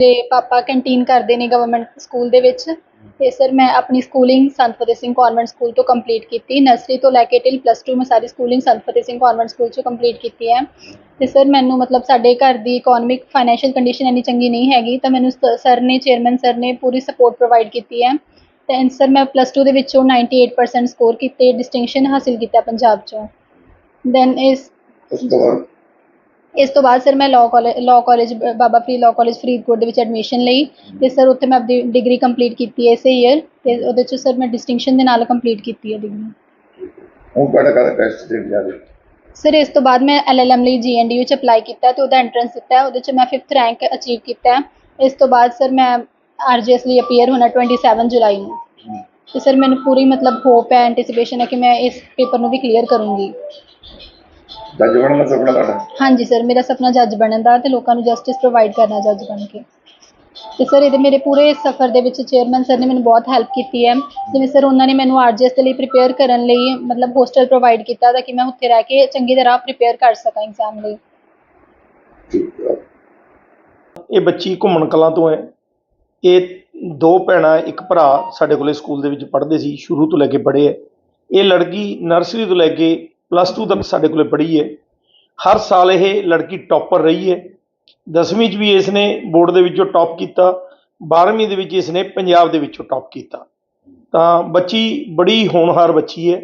ਤੇ ਪਾਪਾ ਕੰਟੀਨ ਕਰਦੇ ਨੇ ਗਵਰਨਮੈਂਟ ਸਕੂਲ ਦੇ ਵਿੱਚ। ਤੇ ਸਰ ਮੈਂ ਆਪਣੀ schooling Sant Fateh Singh convent school ਤੋਂ ਕੰਪਲੀਟ ਕੀਤੀ। ਨਰਸਰੀ ਤੋਂ ਲੈ ਕੇ ਟਿਲ ਪਲੱਸ 2 ਮੈਂ ਸਾਰੀ schooling Sant Fateh Singh convent school 'ਚੋਂ ਕੰਪਲੀਟ ਕੀਤੀ ਹੈ। ਤੇ ਸਰ ਮੈਨੂੰ ਮਤਲਬ ਸਾਡੇ ਘਰ ਦੀ ਇਕਨੋਮਿਕ ਫਾਈਨੈਂਸ਼ੀਅਲ ਕੰਡੀਸ਼ਨ ਇੰਨੀ ਚੰਗੀ ਨਹੀਂ ਹੈਗੀ। ਤਾਂ ਮੈਨੂੰ ਸਰ ਨੇ ਚੇਅਰਮੈਨ ਸਰ ਨੇ ਪੂਰੀ ਸਪੋਰਟ ਪ੍ਰੋਵਾਈਡ ਕੀਤੀ ਹੈ। ਤੇ ਸਰ ਮੈਂ ਪਲੱਸ 2 ਦੇ ਵਿੱਚੋਂ 98% ਸਕੋਰ ਕੀਤੇ। ਡਿਸਟਿੰਕਸ਼ਨ ਹਾਸਿਲ ਕੀਤਾ ਪੰਜਾਬ ਚੋਂ। ਦੈਨ ਇਸ ਉਸ ਤੋਂ ਬਾਅਦ ਇਸ ਤੋਂ ਬਾਅਦ ਸਰ ਮੈਂ law college law college Baba Farid law college Faridkot ਦੇ ਵਿੱਚ ਐਡਮਿਸ਼ਨ ਲਈ ਤੇ ਸਰ ਉੱਥੇ ਮੈਂ ਆਪਣੀ ਡਿਗਰੀ ਕੰਪਲੀਟ ਕੀਤੀ ਹੈ ਇਸੇ ਈਅਰ ਤੇ ਉਹਦੇ ਚ ਸਰ ਮੈਂ ਡਿਸਟਿੰਕਸ਼ਨ ਦੇ ਨਾਲ ਕੰਪਲੀਟ ਕੀਤੀ ਹੈ ਡਿਗਰੀ ਹੁਣ ਟੈਸਟ ਦੇ ਜਾ ਸਰ ਇਸ ਤੋਂ ਬਾਅਦ ਮੈਂ ਐਲਐਲਐਮ ਲਈ ਜੀਐਨਡੀਯੂ ਚ ਅਪਲਾਈ ਕੀਤਾ ਤੇ ਉਹਦਾ ਐਂਟਰੈਂਸ ਦਿੱਤਾ ਹੈ। ਉਹਦੇ ਚ ਮੈਂ 5th ਰੈਂਕ ਅਚੀਵ ਕੀਤਾ। ਇਸ ਤੋਂ ਬਾਅਦ ਸਰ ਮੈਂ ਆਰਜੀਐਸ ਲਈ ਅਪੀਅਰ ਹੋਣਾ 27 ਜੁਲਾਈ ਨੂੰ ਤੇ ਸਰ ਮੈਨੂੰ ਪੂਰੀ ਮਤਲਬ ਹੋਪ ਹੈ ਐਂਟੀਸਿਪੇਸ਼ਨ ਹੈ ਕਿ ਮੈਂ ਇਸ ਪੇਪਰ ਨੂੰ ਵੀ ਕਲੀਅਰ ਕਰੂੰਗੀ ਜੱਜ ਬਣਨ ਦਾ ਸੁਪਨਾ ਤੁਹਾਡਾ? ਹਾਂਜੀ ਸਰ ਮੇਰਾ ਸੁਪਨਾ ਜੱਜ ਬਣਨ ਦਾ ਤੇ ਲੋਕਾਂ ਨੂੰ ਜਸਟਿਸ ਪ੍ਰੋਵਾਈਡ ਕਰਨਾ ਜੱਜ ਬਣ ਕੇ। ਤੇ ਸਰ ਇਹਦੇ ਮੇਰੇ ਪੂਰੇ ਸਫ਼ਰ ਦੇ ਵਿੱਚ ਚੇਅਰਮੈਨ ਸਰ ਨੇ ਮੈਨੂੰ ਬਹੁਤ ਹੈਲਪ ਕੀਤੀ ਹੈ। ਜਿਵੇਂ ਸਰ ਉਹਨਾਂ ਨੇ ਮੈਨੂੰ ਆਰਜੀਐਸ ਦੇ ਲਈ ਪ੍ਰਿਪੇਅਰ ਕਰਨ ਲਈ ਮਤਲਬ ਹੋਸਟਲ ਪ੍ਰੋਵਾਈਡ ਕੀਤਾ ਤਾਂ ਕਿ ਮੈਂ ਉੱਥੇ ਰਹਿ ਕੇ ਚੰਗੀ ਤਰ੍ਹਾਂ ਪ੍ਰਿਪੇਅਰ ਕਰ ਸਕਾਂ ਐਗਜ਼ਾਮ ਲਈ। ਠੀਕ ਹੈ ਇਹ ਬੱਚੀ ਘੁੰਮਣ ਕਲਾਂ ਤੋਂ ਹੈ। ਇਹ ਦੋ ਭੈਣਾਂ ਇੱਕ ਭਰਾ ਸਾਡੇ ਕੋਲੇ ਸਕੂਲ ਦੇ ਵਿੱਚ ਪੜ੍ਹਦੇ ਸੀ ਸ਼ੁਰੂ ਤੋਂ ਲੈ ਕੇ ਪੜ੍ਹੇ ਹੈ। ਇਹ ਲੜਕੀ ਨਰਸਰੀ ਤੋਂ ਲੈ ਕੇ ਪਲੱਸ 2 ਤੱਕ ਸਾਡੇ ਕੋਲੇ ਪੜ੍ਹੀ ਹੈ। ਹਰ ਸਾਲ ਇਹ ਲੜਕੀ ਟੌਪਰ ਰਹੀ ਹੈ। 10ਵੀਂ 'ਚ ਵੀ ਇਸ ਨੇ ਬੋਰਡ ਦੇ ਵਿੱਚੋਂ ਟੌਪ ਕੀਤਾ 12ਵੀਂ ਦੇ ਵਿੱਚ ਇਸ ਨੇ ਪੰਜਾਬ ਦੇ ਵਿੱਚੋਂ ਟੌਪ ਕੀਤਾ। ਤਾਂ ਬੱਚੀ ਬੜੀ ਹੋਣਹਾਰ ਬੱਚੀ ਹੈ।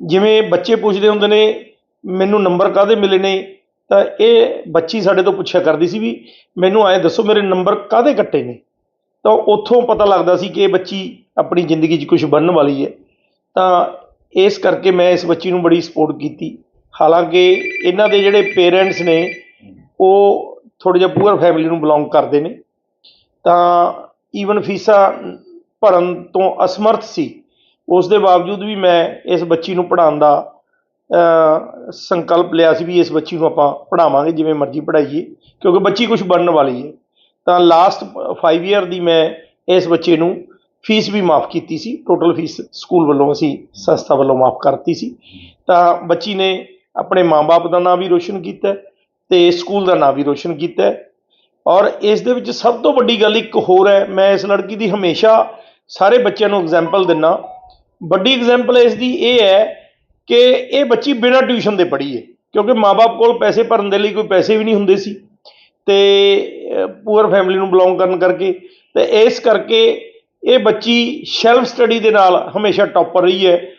ਜਿਵੇਂ ਬੱਚੇ ਪੁੱਛਦੇ ਹੁੰਦੇ ਨੇ, ਮੈਨੂੰ ਨੰਬਰ ਕਾਹਦੇ ਮਿਲੇ ਨੇ? ਤਾਂ ਇਹ ਬੱਚੀ ਸਾਡੇ ਤੋਂ ਪੁੱਛਿਆ ਕਰਦੀ ਸੀ ਵੀ, ਮੈਨੂੰ ਐਂ ਦੱਸੋ ਮੇਰੇ ਨੰਬਰ ਕਾਹਦੇ ਕੱਟੇ ਨੇ? ਤਾਂ ਉੱਥੋਂ ਪਤਾ ਲੱਗਦਾ ਸੀ ਕਿ ਇਹ ਬੱਚੀ ਆਪਣੀ ਜ਼ਿੰਦਗੀ 'ਚ ਕੁਝ ਬਣਨ ਵਾਲੀ ਹੈ। ਤਾਂ ਇਸ ਕਰਕੇ ਮੈਂ ਇਸ ਬੱਚੀ ਨੂੰ ਬੜੀ ਸਪੋਰਟ ਕੀਤੀ। ਹਾਲਾਂਕਿ ਇਹਨਾਂ ਦੇ ਜਿਹੜੇ ਪੇਰੈਂਟਸ ਨੇ, ਉਹ ਥੋੜ੍ਹਾ ਜਿਹਾ ਪੂਅਰ ਫੈਮਿਲੀ ਨੂੰ ਬਿਲੋਂਗ ਕਰਦੇ ਨੇ। ਤਾਂ ਈਵਨ ਫੀਸਾਂ ਭਰਨ ਤੋਂ ਅਸਮਰਥ ਸੀ। ਉਸ ਦੇ ਬਾਵਜੂਦ ਵੀ ਮੈਂ ਇਸ ਬੱਚੀ ਨੂੰ ਪੜ੍ਹਾਉਣ ਦਾ ਸੰਕਲਪ ਲਿਆ ਸੀ ਵੀ ਇਸ ਬੱਚੀ ਨੂੰ ਆਪਾਂ ਪੜ੍ਹਾਵਾਂਗੇ, ਜਿਵੇਂ ਮਰਜ਼ੀ ਪੜ੍ਹਾਈਏ, ਕਿਉਂਕਿ ਬੱਚੀ ਕੁਝ ਬਣਨ ਵਾਲੀ ਹੈ। ਤਾਂ ਲਾਸਟ 5 ਇਅਰ ਦੀ ਮੈਂ ਇਸ ਬੱਚੇ ਨੂੰ ਫੀਸ ਵੀ ਮਾਫ ਕੀਤੀ ਸੀ ਟੋਟਲ ਫੀਸ ਸਕੂਲ ਵੱਲੋਂ ਅਸੀਂ, ਸੰਸਥਾ ਵੱਲੋਂ ਮਾਫ ਕਰਤੀ ਸੀ। ਤਾਂ ਬੱਚੀ ਨੇ ਆਪਣੇ ਮਾਪੇ ਦਾ ਨਾਮ ਵੀ ਰੋਸ਼ਨ ਕੀਤਾ ਹੈ ਤੇ ਸਕੂਲ ਦਾ ਨਾਮ ਵੀ ਰੋਸ਼ਨ ਕੀਤਾ। ਔਰ ਇਸ ਦੇ ਵਿੱਚ ਸਭ ਤੋਂ ਵੱਡੀ ਗੱਲ ਇੱਕ ਹੋਰ ਹੈ, ਮੈਂ ਇਸ ਲੜਕੀ ਦੀ ਹਮੇਸ਼ਾ ਸਾਰੇ ਬੱਚਿਆਂ ਨੂੰ ਐਗਜ਼ਾਮਪਲ ਦਿੰਨਾ। ਵੱਡੀ ਐਗਜ਼ਾਮਪਲ ਇਸ ਦੀ ਇਹ ਹੈ ਕਿ ਇਹ ਬੱਚੀ ਬਿਨਾਂ ਟਿਊਸ਼ਨ ਦੇ ਪੜ੍ਹੀ ਹੈ, ਕਿਉਂਕਿ ਮਾਪੇ ਕੋਲ ਪੈਸੇ ਭਰਨ ਦੇ ਲਈ ਕੋਈ ਪੈਸੇ ਵੀ ਨਹੀਂ ਹੁੰਦੇ ਸੀ। ਤੇ ਪੂਅਰ ਫੈਮਿਲੀ ਨੂੰ ਬਿਲੋਂਗ ਕਰਨ ਕਰਕੇ ਤੇ ਇਸ ਕਰਕੇ ਇਹ ਬੱਚੀ ਸੈਲਫ ਸਟੱਡੀ ਦੇ ਨਾਲ ਹਮੇਸ਼ਾ ਟੌਪਰ ਰਹੀ ਹੈ।